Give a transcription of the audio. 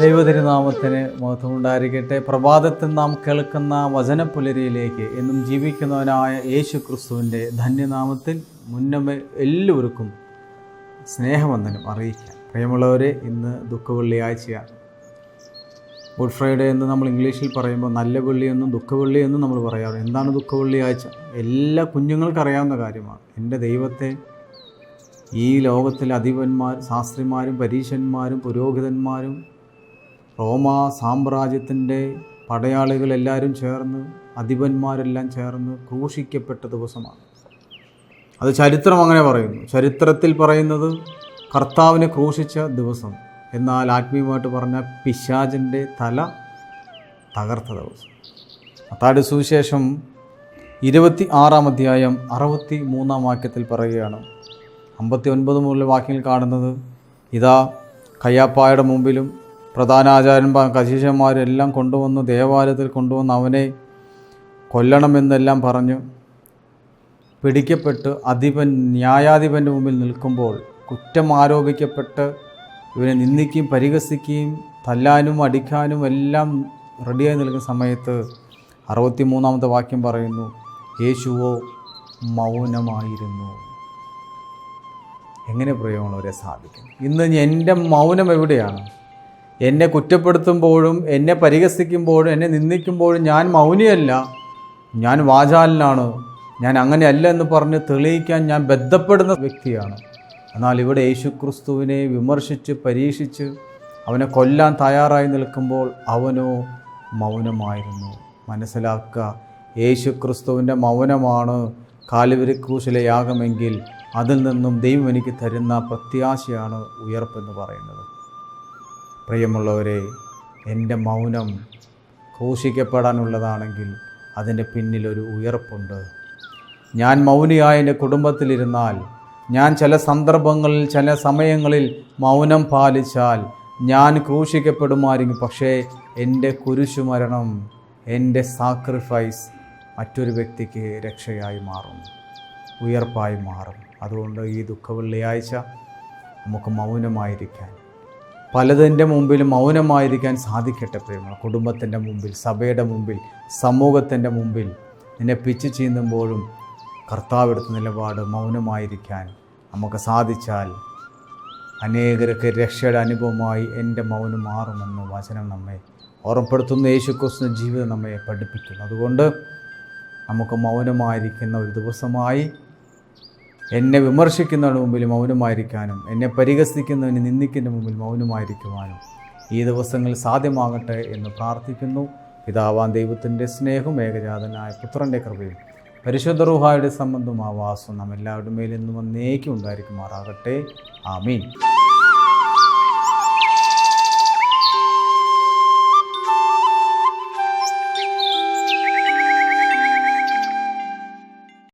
ദൈവതിരുനാമത്തിന് മഹത്വം ഉണ്ടായിരിക്കട്ടെ പ്രഭാതത്തിൽ നാം കേൾക്കുന്ന വചനപ്പുലരിയിലേക്ക് എന്നും ജീവിക്കുന്നവനായ യേശു ക്രിസ്തുവിന്റെ ധന്യനാമത്തിൽ മുന്നമേ എല്ലാവർക്കും സ്നേഹവന്ദനം അറിയിക്കാം. പ്രിയമുള്ളവരെ ഇന്ന് ദുഃഖവെള്ളിയാഴ്ചയാണ്. ഗുഡ് ഫ്രൈഡേ എന്ന് നമ്മൾ ഇംഗ്ലീഷിൽ പറയുമ്പോൾ നല്ല വെള്ളിയെന്നും ദുഃഖവെള്ളി എന്നും നമ്മൾ പറയാറ് എന്താണ് ദുഃഖവെള്ളിയാഴ്ച എല്ലാ കുഞ്ഞുങ്ങൾക്കും അറിയാവുന്ന കാര്യമാണ്. എന്റെ ദൈവത്തെ ഈ ലോകത്തിലെ അധിപന്മാർ ശാസ്ത്രിമാരും പരീശന്മാരും പുരോഹിതന്മാരും റോമ സാമ്രാജ്യത്തിന്റെ പടയാളികളെല്ലാവരും ചേർന്ന് അധിപന്മാരെല്ലാം ചേർന്ന് ക്രൂശിക്കപ്പെട്ട ദിവസമാണ്. അത് ചരിത്രം അങ്ങനെ പറയുന്നു. ചരിത്രത്തിൽ പറയുന്നത് കർത്താവിനെ ക്രൂശിച്ച ദിവസം. എന്നാൽ ആത്മീയമായിട്ട് പറഞ്ഞ പിശാചിന്റെ തല തകർത്ത ദിവസം. അത്താട് സുവിശേഷം ഇരുപത്തി ആറാം അധ്യായം അറുപത്തി മൂന്നാം വാക്യത്തിൽ പറയുകയാണ്. അമ്പത്തി ഒൻപത് മുതൽ വാക്യങ്ങൾ കാണുന്നത് ഇതാ കയ്യാപ്പായുടെ മുമ്പിലും പ്രധാനാചാര്യന്മാർ കശീശന്മാരെല്ലാം കൊണ്ടുവന്ന് ദേവാലയത്തിൽ കൊണ്ടുവന്ന് അവനെ കൊല്ലണമെന്നെല്ലാം പറഞ്ഞു. പിടിക്കപ്പെട്ട് അധിപൻ ന്യായാധിപന്റെ മുമ്പിൽ നിൽക്കുമ്പോൾ കുറ്റം ആരോപിക്കപ്പെട്ട് ഇവനെ നിന്ദിക്കുകയും പരിഹസിക്കുകയും തല്ലാനും അടിക്കാനും എല്ലാം റെഡിയായി നിൽക്കുന്ന സമയത്ത് അറുപത്തി മൂന്നാമത്തെ വാക്യം പറയുന്നു യേശുവോ മൗനമായിരുന്നു. എങ്ങനെ പ്രിയമുള്ളവരെ സാധിക്കും? ഇന്ന് എന്റെ മൗനം എവിടെയാണ്? എന്നെ കുറ്റപ്പെടുത്തുമ്പോഴും എന്നെ പരിഹസിക്കുമ്പോഴും എന്നെ നിന്ദിക്കുമ്പോഴും ഞാൻ മൗനിയല്ല. ഞാൻ വാചാലനാണ്. ഞാൻ അങ്ങനെയല്ല എന്ന് പറഞ്ഞ് തെളിയിക്കാൻ ഞാൻ ബന്ധപ്പെടുന്ന വ്യക്തിയാണ്. എന്നാൽ ഇവിടെ യേശു ക്രിസ്തുവിനെ വിമർശിച്ച് പരീക്ഷിച്ച് അവനെ കൊല്ലാൻ തയ്യാറായി നിൽക്കുമ്പോൾ അവനോ മൗനമായിരുന്നു. മനസ്സിലാക്കുക യേശു ക്രിസ്തുവിന്റെ മൗനമാണ് കാലുവരി ക്രൂശിലെ യാഗമെങ്കിൽ അതിൽ നിന്നും ദൈവം എനിക്ക് തരുന്ന പ്രത്യാശയാണ് ഉയർപ്പെന്ന് പറയുന്നത്. പ്രിയമുള്ളവരെ എന്റെ മൗനം ഘോഷിക്കപ്പെടാനുള്ളതാണെങ്കിൽ അതിന്റെ പിന്നിലൊരു ഉയർപ്പുണ്ട്. ഞാൻ മൗനിയായ എന്റെ കുടുംബത്തിലിരുന്നാൽ ഞാൻ ചില സന്ദർഭങ്ങളിൽ ചില സമയങ്ങളിൽ മൗനം പാലിച്ചാൽ ഞാൻ ക്രൂശിക്കപ്പെടുമായിരിക്കും. പക്ഷേ എന്റെ കുരിശുമരണം എന്റെ സാക്രിഫൈസ് മറ്റൊരു വ്യക്തിക്ക് രക്ഷയായി മാറും ഉയർപ്പായി മാറും. അതുകൊണ്ട് ഈ ദുഃഖ വെള്ളിയാഴ്ച നമുക്ക് മൗനമായിരിക്കാൻ പലതിന്റെ മുമ്പിൽ മൗനമായിരിക്കാൻ സാധിക്കട്ടെ പ്രേമ. കുടുംബത്തിന്റെ മുമ്പിൽ സഭയുടെ മുമ്പിൽ സമൂഹത്തിന്റെ മുമ്പിൽ നിന്നെ പിച്ച് ചീന്തുമ്പോഴും കർത്താവെടുത്ത നിലപാട് മൗനമായിരിക്കാൻ നമുക്ക് സാധിച്ചാൽ അനേകർക്ക് രക്ഷയുടെ അനുഭവമായി എന്റെ മൗനം മാറുമെന്ന് വചനം നമ്മെ ഓർമ്മപ്പെടുത്തുന്ന. യേശുക്രിസ്തു ജീവിതം നമ്മെ പഠിപ്പിക്കുന്നു. അതുകൊണ്ട് നമുക്ക് മൗനമായിരിക്കുന്ന ഒരു ദിവസമായി എന്നെ വിമർശിക്കുന്നതിന് മുമ്പിൽ മൗനമായിരിക്കാനും എന്നെ പരിഹസിക്കുന്നതിന് നിന്ദിക്കുന്ന മുമ്പിൽ മൗനമായിരിക്കുവാനും ഈ ദിവസങ്ങൾ സാധ്യമാകട്ടെ എന്ന് പ്രാർത്ഥിക്കുന്നു. പിതാവാൻ ദൈവത്തിന്റെ സ്നേഹം ഏകജാതനായ പുത്രന്റെ കൃപയും പരിശുദ്ധ റുഹായുടെ സംബന്ധം ആവാസം നാം എല്ലാവരുടെ മേലെന്നും എന്നേക്കും ഉണ്ടായിരിക്കുമാറാകട്ടെ. ആമീൻ.